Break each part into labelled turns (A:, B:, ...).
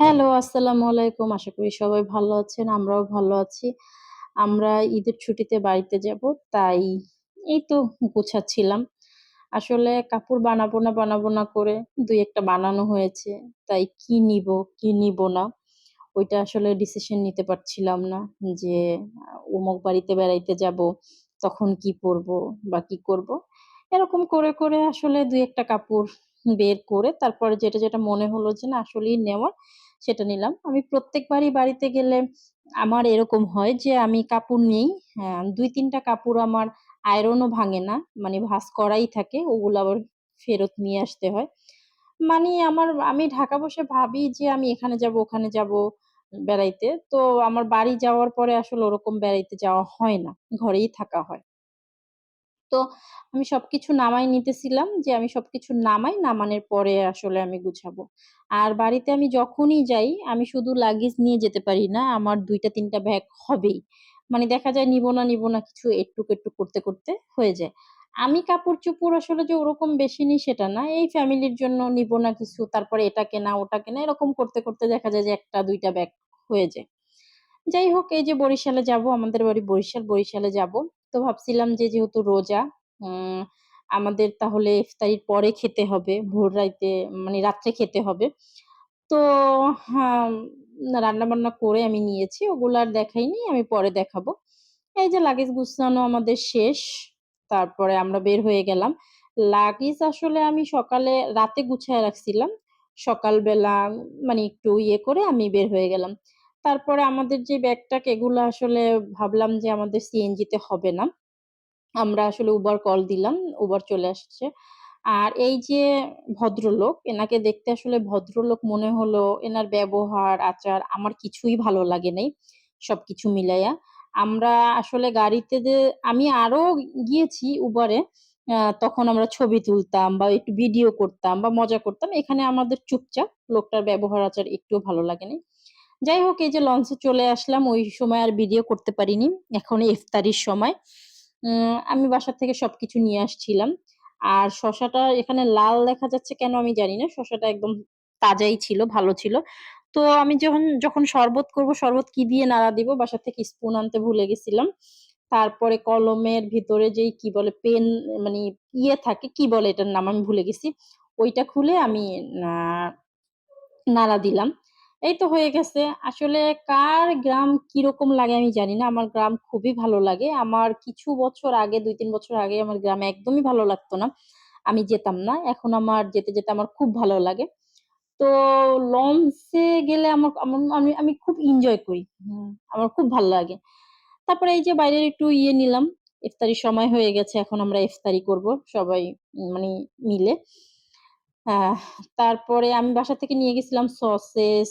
A: Hello, আসসালামু আলাইকুম। আশা করি সবাই ভালো আছেন। আমরাও ভালো আছি। আমরা ঈদের ছুটিতে বাড়িতে যাব। তাই এই তো গুছাচ্ছিলাম। আসলে কাপড় বানাবো না, বানাবো না করে দুই একটা বানানো হয়েছে। তাই কি নিবো, কি নিবো না, ওইটা আসলে ডিসিশন নিতে পারছিলাম না যে আ অমুক বাড়িতে বেড়াইতে যাব, তখন কি পরবো বা কি করব। এরকম করে, করে আসলে ২-১ কাপড় বের করে তারপরে যেটা, যেটা মনে হলো যে না আসলেই নেওয়া সেটা নিলাম। আমি প্রত্যেকবারই বাড়িতে গেলে আমার এরকম হয় যে আমি কাপড় নিই হ্যাঁ, ২-৩ কাপড় আমার আয়রনও ভাঙে না। মানে ভাঁজ করাই থাকে। ওগুলো আবার ফেরত নিয়ে আসতে হয়। মানে আমার আমি ঢাকা বসে ভাবি যে আমি এখানে যাব, ওখানে যাব বেড়াইতে। তো আমার বাড়ি যাওয়ার পরে আসলে ওরকম বেড়াইতে যাওয়া হয় না। ঘরেই থাকা হয়। তো আমি সবকিছু নামাই নিতেছিলাম যে আমি সবকিছু নামাই, নামানোর পরে আসলে আমি গুছাবো। আর বাড়িতে আমি যখনই যাই আমি শুধু লাগেজ নিয়ে যেতে পারি না। আমার ২ টা ৩ ব্যাগ হবেই। মানে দেখা যায় নিবো না, নিবো না কিছু একটু এটুক করতে, করতে হয়ে যায়। আমি কাপড়-চোপড় আসলে যে ওরকম বেশি নিই সেটা না। এই ফ্যামিলির জন্য নিবো না কিছু, তারপরে এটা কেনা, ওটা কেনা এরকম করতে, করতে দেখা যায় যে একটা দুইটা ব্যাগ হয়ে যায়। যাই হোক এই যে বরিশালে যাব, আমাদের বাড়ি বরিশাল, বরিশালে যাব। তো ভাবছিলাম যে যেহেতু রোজা, আমাদের তাহলে ইফতারির পরে খেতে হবে। ভোর রাইতে মানে রাত্রে খেতে হবে। তো হ্যাঁ, রান্না-বান্না করে আমি নিয়েছি। ওগুলো আর দেখাইনি। আমি পরে দেখাবো। এই যে লাগেজ গুছানো আমাদের শেষ। তারপরে আমরা বের হয়ে গেলাম। লাগেজ আসলে আমি সকালে রাতে গুছায় রাখছিলাম। সকালবেলা মানে একটু ইয়ে করে আমি বের হয়ে গেলাম। তারপরে আমাদের যে ব্যাগ-ট্যাগ এগুলো আসলে ভাবলাম যে আমাদের সিএনজি তে হবে না। আমরা আসলে উবার কল দিলাম। উবার চলে আসছে। আর এই যে ভদ্রলোক, এনাকে দেখতে আসলে ভদ্রলোক মনে হলো। এনার ব্যবহার, আচার আমার কিছুই ভালো লাগে নাই। সবকিছু মিলাইয়া। আমরা আসলে গাড়িতে যে আমি আরও গিয়েছি উবারে। তখন আমরা ছবি তুলতাম বা একটু ভিডিও করতাম বা মজা করতাম। এখানে আমাদের চুপচাপ। লোকটার ব্যবহার, আচার একটুও ভালো লাগে নাই। যাই হোক এই যে লঞ্চে চলে আসলাম। ওই সময় আর ভিডিও করতে পারিনি। এখন ইফতারির সময়। আমি বাসা থেকে সবকিছু নিয়ে আসছিলাম। আর শসাটা এখানে লাল দেখা যাচ্ছে কেন আমি জানি না। শশাটা একদম তাজাই ছিল, ভালো ছিল। তো আমি যখন, যখন শরবত করব, শরবত কি দিয়ে নাড়া দিব বাসা থেকে স্পুন আনতে ভুলে গেছিলাম। তারপরে কলমের ভিতরে যেই কি বলে পেন মানে ইয়ে থাকে, কি বলে এটার নাম আমি ভুলে গেছি। ওইটা খুলে আমি নাড়া দিলাম। এই তো হয়ে গেছে। আসলে কার গ্রাম কীরকম লাগে আমি জানি না। আমার গ্রাম খুবই ভালো লাগে। আমার কিছু বছর আগে ২-৩ বছর আগে আমার গ্রামে একদমই ভালো লাগতো না। আমি যেতাম না। এখন আমার যেতে, যেতে আমার খুব ভালো লাগে। তো লঞ্চে গেলে আমার আমি আমি খুব এনজয় করি। আমার খুব ভালো লাগে। তারপরে এই যে বাইরের একটু ইয়ে নিলাম। ইফতারির সময় হয়ে গেছে। এখন আমরা ইফতারি করব সবাই মানে মিলে। আহ তারপরে আমি বাসা থেকে নিয়ে গেছিলাম সসেস,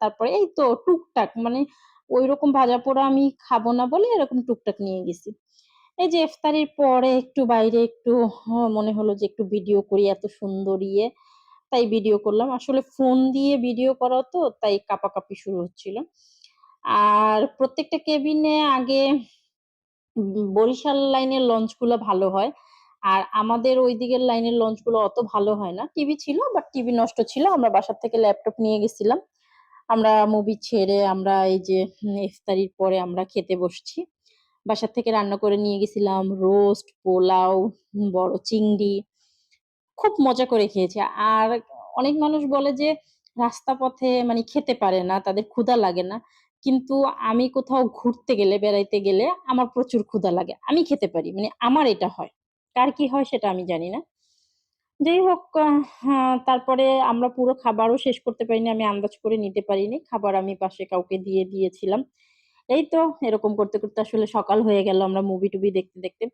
A: তারপরে এই তো টুকটাক মানে ঐরকম ভাজা-পোড়া আমি খাব না বলে এরকম টুকটাক নিয়ে গেছি। এই যে ইফতারির পরে একটু বাইরে একটু মনে হলো যে একটু ভিডিও করি এত সুন্দর ইয়ে। তাই ভিডিও করলাম। আসলে ফোন দিয়ে ভিডিও করা তো তাই কাঁপাকাঁপি শুরু হচ্ছিল। আর প্রত্যেকটা কেবিনে আগে বরিশাল লাইনের লঞ্চগুলা ভালো হয়। আর আমাদের ওই দিকের লাইনের লঞ্চগুলো অত ভালো হয় না। টিভি ছিল বাট টিভি নষ্ট ছিল। আমরা বাসার থেকে ল্যাপটপ নিয়ে গেছিলাম। আমরা মুভি ছেড়ে আমরা এই যে ইফতারির পরে আমরা খেতে বসছি। বাসার থেকে রান্না করে নিয়ে গেছিলাম রোস্ট, পোলাও, বড় চিংড়ি। খুব মজা করে খেয়েছি। আর অনেক মানুষ বলে যে রাস্তা পথে মানে খেতে পারে না, তাদের ক্ষুধা লাগে না। কিন্তু আমি কোথাও ঘুরতে গেলে, বেড়াইতে গেলে আমার প্রচুর ক্ষুধা লাগে। আমি খেতে পারি। মানে আমার এটা হয়। কার কি হয় সেটা আমি জানি না। যাই হোক হ্যাঁ, তারপরে আমরা পুরো খাবারও শেষ করতে পারিনি। আমি আন্দাজ করে নিতে পারিনি। খাবার আমি পাশে কাউকে দিয়ে দিয়েছিলাম। এই তো এরকম করতে, করতে আসলে সকাল হয়ে গেল আমরা মুভি-টুভি দেখতে, দেখতে।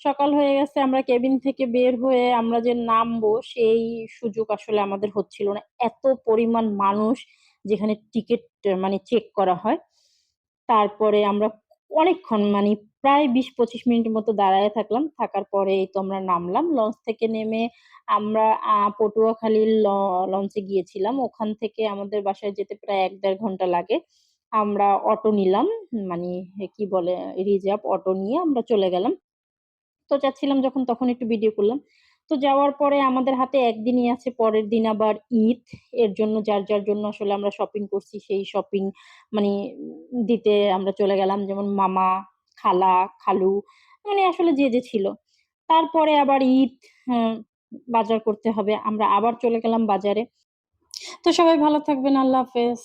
A: সকাল হয়ে গেছে আমরা কেবিন থেকে বের হয়ে আমরা যে নামবো সেই সুযোগ আসলে আমাদের হচ্ছিল না। এত পরিমাণ মানুষ যেখানে টিকিট মানে চেক করা হয়। তারপরে আমরা অনেকক্ষণ মানে প্রায় বিশ পঁচিশ মিনিট মতো দাঁড়ায় থাকলাম। থাকার পরে এই তো আমরা নামলাম। লঞ্চ থেকে নেমে আমরা পটুয়াখালীর লঞ্চে গিয়েছিলাম। ওখান থেকে আমাদের বাসায় যেতে প্রায় এক দেড় ঘণ্টা লাগে। আমরা অটো নিলাম। মানে কি বলে, রিজার্ভ অটো নিয়ে আমরা চলে গেলাম। তো যাচ্ছিলাম যখন তখন একটু ভিডিও করলাম। তো যাওয়ার পরে আমাদের হাতে একদিনই আছে, পরের দিন আবার ঈদ এর জন্য যার যার জন্য আসলে আমরা শপিং করছি সেই শপিং মানে দিতে আমরা চলে গেলাম যেমন মামা খালা খালু মানে আসলে যে যে ছিল। তারপরে আবার ঈদ হ্যাঁ, বাজার করতে হবে। আমরা আবার চলে গেলাম বাজারে। তো সবাই ভালো থাকবেন আল্লাহ হাফেজ।